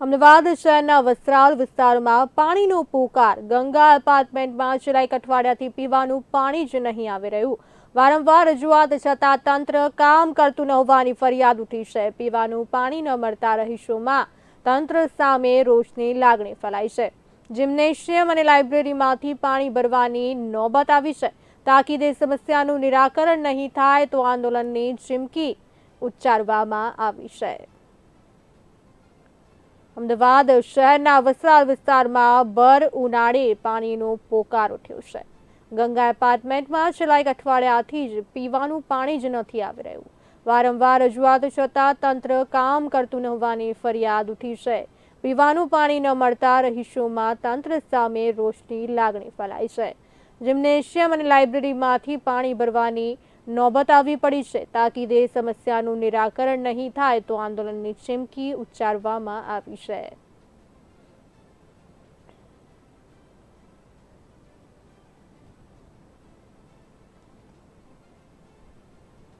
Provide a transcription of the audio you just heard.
અમદાવાદ શહેરના વસ્ત્રાલ વિસ્તારમાં પાણીનો પોકાર. ગંગા એપાર્ટમેન્ટમાં છેલ્લા એક અઠવાડિયાથી પીવાનું પાણી જ નહીં આવી રહ્યું. વારંવાર રજૂઆત છતાં તંત્ર કામ કરતું ન હોવાની ફરિયાદ ઉઠી છે. પીવાનું પાણી ન મળતા રહીશોમાં તંત્ર સામે રોષની લાગણી ફેલાઈ છે. જિમ્નેશિયમ અને લાઇબ્રેરીમાંથી પાણી ભરવાની નોબત આવી છે. તાકીદે સમસ્યાનું નિરાકરણ નહીં થાય તો આંદોલનની ચીમકી ઉચ્ચારવામાં આવી છે. અમદાવાદ શહેરના વસ્ત્રાલ વિસ્તારમાં ભર ઉનાળે પાણીનો પોકાર ઉઠ્યો છે. ગંગા એપાર્ટમેન્ટમાં છેલ્લા એક અઠવાડિયાથી જ પીવાનું પાણી જ નથી આવી રહ્યું. વારંવાર રજૂઆત છતાં તંત્ર કામ કરતું ન હોવાની ફરિયાદ ઉઠી છે. પીવાનું પાણી ન મળતા રહીશોમાં તંત્ર સામે રોષની લાગણી ફેલાઈ છે. જિમ્નેશિયમ અને લાઇબ્રેરીમાંથી પાણી ભરવાની નોબત આવી પડી છે. તાકીદે સમસ્યાનું નિરાકરણ નહીં થાય તો આંદોલનની ચીમકી ઉચ્ચારવામાં આવી છે.